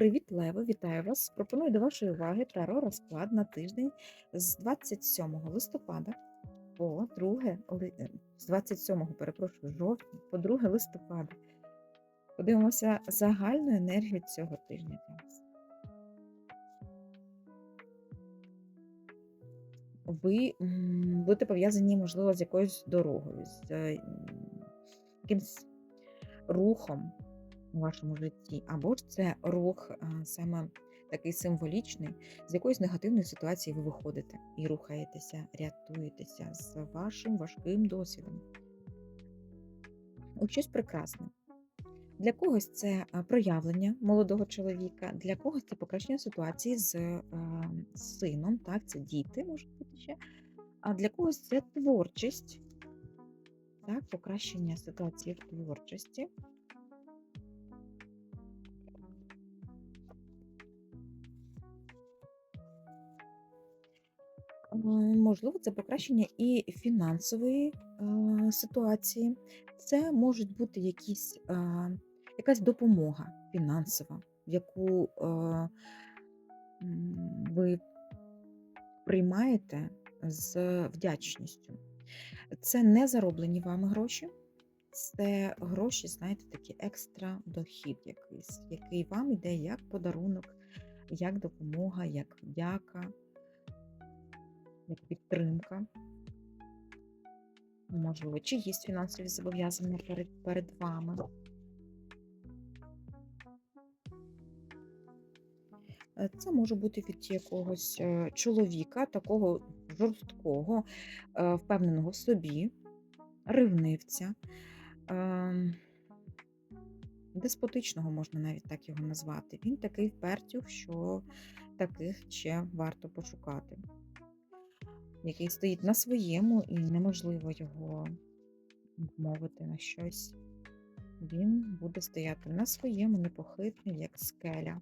Привіт, Лево! Вітаю вас! Пропоную до вашої уваги таро розклад на тиждень з 27 листопада по 2 е, з 27, перепрошую, жовтня по 2 листопада. Подивимося загальну енергію цього тижня для вас. Ви будете пов'язані, можливо, з якоюсь дорогою, з е, якимсь рухом у вашому житті, або ж це рух саме такий символічний, з якоїсь негативної ситуації ви виходите і рухаєтеся, рятуєтеся з вашим важким досвідом. У щось прекрасне. Для когось це проявлення молодого чоловіка, для когось це покращення ситуації з е, сином, так, це діти можуть бути ще. А для когось це творчість, так, покращення ситуації в творчості. Можливо, це покращення і фінансової е, ситуації. Це можуть бути якісь, е, якась допомога фінансова, яку е, ви приймаєте з вдячністю. Це не зароблені вами гроші, це гроші, знаєте, такий екстра дохід якийсь, який вам йде як подарунок, як допомога, як вдяка як підтримка. Можливо, чиїсь фінансові зобов'язання перед, перед вами. Е, Це може бути від якогось е, чоловіка, такого жорсткого, е, впевненого в собі, ревнивця, ем, деспотичного можна навіть так його назвати. Він такий впертюх, що таких ще варто пошукати який стоїть на своєму, і неможливо його вмовити на щось. Він буде стояти на своєму, непохитний, як скеля.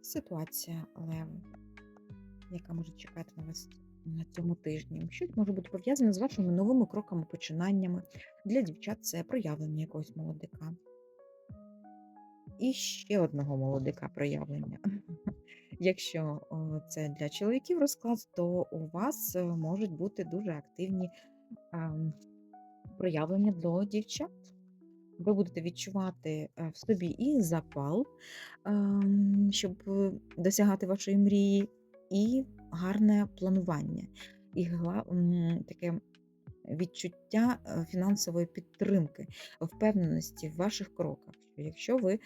Ситуація леви, яка може чекати на вас на цьому тижні. Щось може бути пов'язане з вашими новими кроками, починаннями. Для дівчат це проявлення якогось молодика. І ще одного молодика проявлення. Якщо це для чоловіків розклад, то у вас е, можуть бути дуже активні проявлення для дівчат. Ви будете відчувати е, в собі і запал, щоб е, досягати вашої мрії, і гарне планування, і таке відчуття фінансової підтримки, впевненості в ваших кроках. Що якщо ви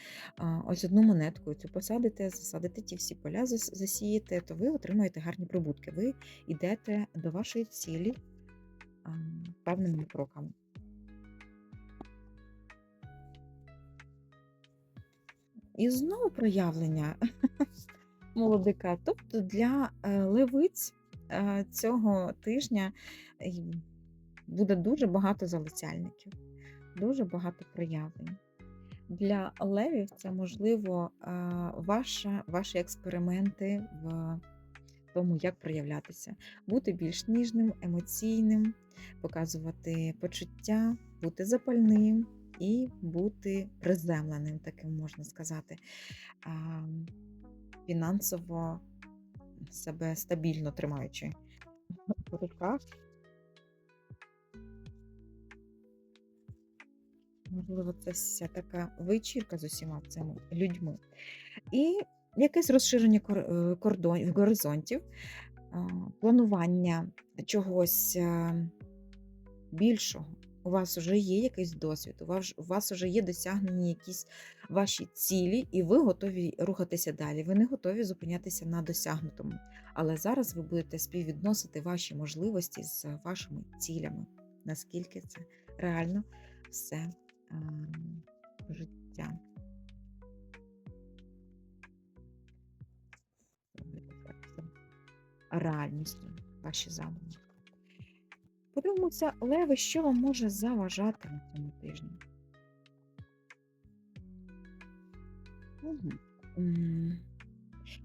ось одну монетку цю посадите, засадите ті всі поля, зас- засієте, то ви отримаєте гарні прибутки. Ви йдете до вашої цілі певними кроками. І знову проявлення молодика. Тобто для е, левиць е, цього тижня буде дуже багато залицяльників, дуже багато проявлень. Для левів це можливо ваша, ваші експерименти в тому, як проявлятися, бути більш ніжним, емоційним, показувати почуття, бути запальним і бути приземленим, таким можна сказати, фінансово себе стабільно тримаючи в руках. Можливо, це вся така вечірка з усіма цими людьми. І якесь розширення е, кордонів, горизонтів, планування чогось е, більшого. У вас вже є якийсь досвід, у вас, у вас вже є досягнені якісь ваші цілі, і ви готові рухатися далі. Ви не готові зупинятися на досягнутому. Але зараз ви будете співвідносити ваші можливості з вашими цілями. Наскільки це реально все життя. Реальністю ваші задуми. Подивимося, Леви, що вам може заважати на цьому тижні.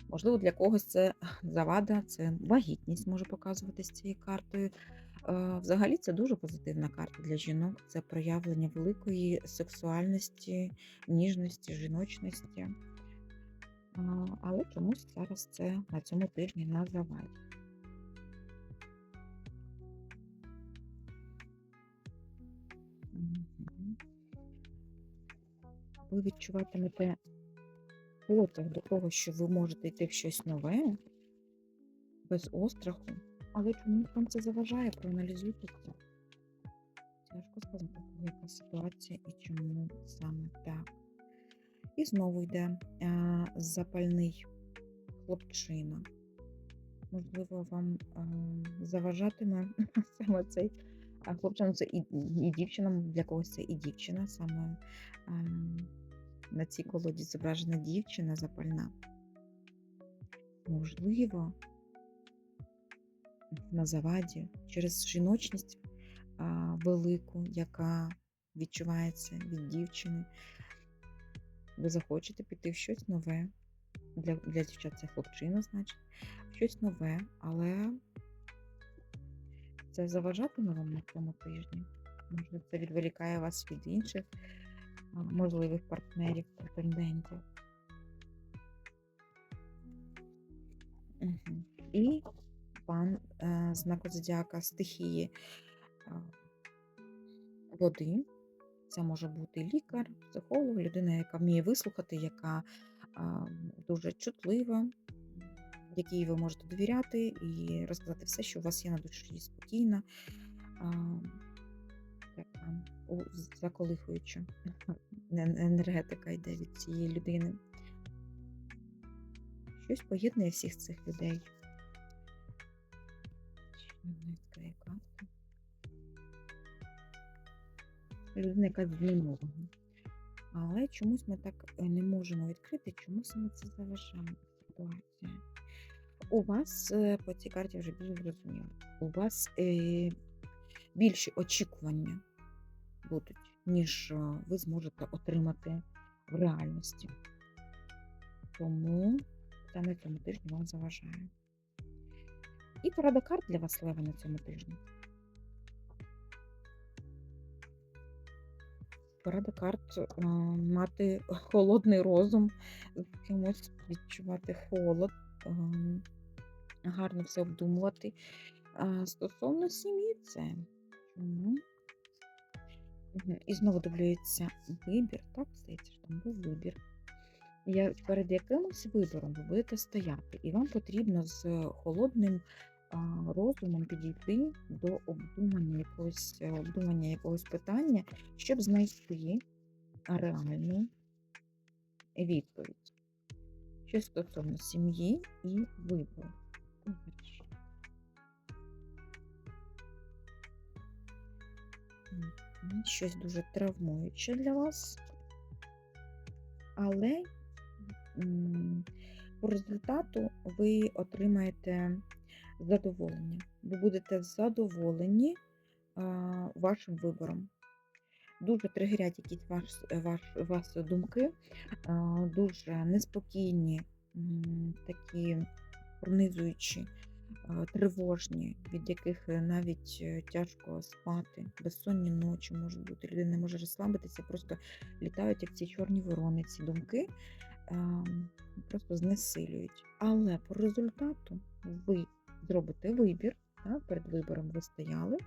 Можливо, для когось це завада, це вагітність може показуватись цією картою. Е, Взагалі це дуже позитивна карта для жінок. Це проявлення великої сексуальності, ніжності, жіночності. Але чомусь зараз це на цьому тижні на заваді. Ви відчуватимете потяг до того, що ви можете йти в щось нове, без остраху. Але чомусь вам це заважає, проаналізуйте це. Тяжко сказати, яка ситуація і чому саме так. І знову йде а, запальний хлопчина. Можливо, вам а, заважатиме саме цей а, хлопчина, це і, і дівчина, для когось це і дівчина, саме а, на цій колоді зображена дівчина запальна. Можливо, на заваді через жіночність велику, яка відчувається від дівчини. Ви захочете піти в щось нове. Для, для дівчат це хлопчина, значить, щось нове, але це заважатиме вам на цьому тижні. Можливо, це відволікає вас від інших можливих партнерів, претендентів. Мгм. І пан е, знаку зодіака стихії води. Це може бути лікар, психолог, людина, яка вміє вислухати, яка дуже чутлива, якій ви можете довіряти і розказати все, що у вас є на душі спокійна, така заколихуюча енергетика йде від цієї людини. Щось поєднує всіх цих людей. Одна відкриє. Людина, яка знемогла. Але чомусь ми так е, не можемо відкрити, чому саме це заважає ситуація. У вас е, по цій карті вже більш зрозуміло. У вас е, більші очікування будуть, ніж е, ви зможете отримати в реальності. Тому це на цьому тижні вам заважає. І порада карт для вас лева на цьому тижні. Порада карт е, мати холодний розум, з кимось відчувати холод, ем, гарно все обдумувати. А стосовно сім'ї, це чому? І знову дублюється вибір, так? Здається, там був вибір. Я, перед якимось вибором ви будете стояти, і вам потрібно з холодним розумом підійти до обдумання якогось, е, обдумання якогось питання, щоб знайти реальну відповідь. Що стосовно сім'ї і вибору. Щось дуже травмуюче для вас. Але по результату ви отримаєте задоволення. Ви будете задоволені а, вашим вибором. Дуже тригерять якісь ваш, ваш, вас думки, а, дуже неспокійні, такі пронизуючі, а, тривожні, від яких навіть е, тяжко спати, безсонні ночі можуть бути. Людина не може розслабитися, просто літають як ці чорні ворони, ці думки ем, просто знесилюють. Але по результату ви зробите вибір, так, перед вибором ви стояли,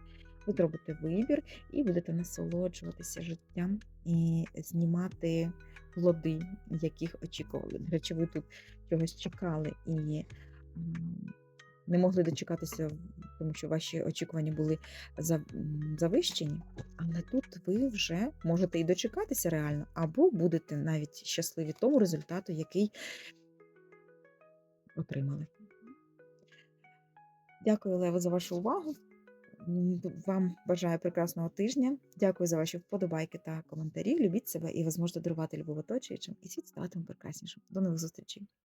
ви зробите вибір і будете насолоджуватися життям і знімати плоди, яких очікували. До речі, ви тут чогось чекали і не могли дочекатися, тому що ваші очікування були завищені. Але тут ви вже можете і дочекатися реально, або будете навіть щасливі тому результату, який отримали. Дякую, Лево, за вашу увагу. Вам бажаю прекрасного тижня. Дякую за ваші вподобайки та коментарі. Любіть себе і ви зможете дарувати любов оточуючим, і світ ставатиме прекраснішим. До нових зустрічей!